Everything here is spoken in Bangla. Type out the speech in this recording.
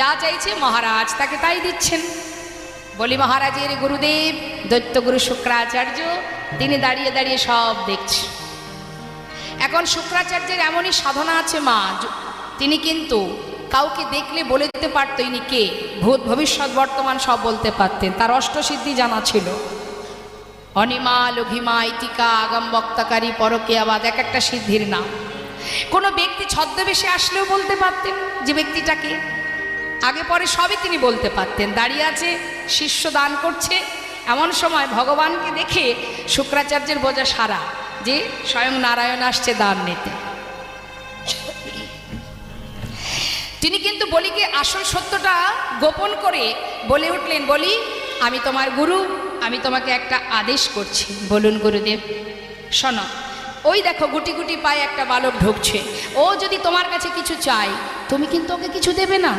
যা চাইছে মহারাজ তাকে তাই দিচ্ছেন। বলি মহারাজের গুরুদেব, দৈত্যগুরু শুক্রাচার্য, তিনি দাঁড়িয়ে দাঁড়িয়ে সব দেখছে এখন শুক্রাচার্যের এমনই সাধনা আছে মা তিনি কিন্তু কাউকে দেখলে বলে দিতে পারত ইনি কে, ভূত ভবিষ্যৎ বর্তমান সব বলতে পারতেন। তার অষ্টসিদ্ধি জানা ছিল। অনিমা লঘিমা ইতিকা, আগম, বক্তাকারী, পরকেয়াবাদ, এক একটা সিদ্ধির নাম। কোনো ব্যক্তি ছদ্মবেশে আসলেও বলতে পারতেন যে ব্যক্তিটাকে। আগে পরে সবই তিনি বলতে পারতেন। দাঁড়িয়ে আছে, শিষ্য দান করছে। এমন সময় ভগবানকে দেখে শুক্রাচার্যের বোঝা সারা যে স্বয়ং নারায়ণ আসছে দান নিতে। তিনি কিন্তু বলিকে, আসল সত্যটা গোপন করে বলে উঠলেন, বলি, আমি তোমার গুরু, আমি তোমাকে একটা আদেশ করছি। বলুন গুরুদেব, শোনো, ওই দেখো গুটি গুটি পায়ে একটা বালক ঢুকছে। ও যদি তোমার কাছে কিছু চায়, তুমি কিন্তু ওকে কিছু দেবে না।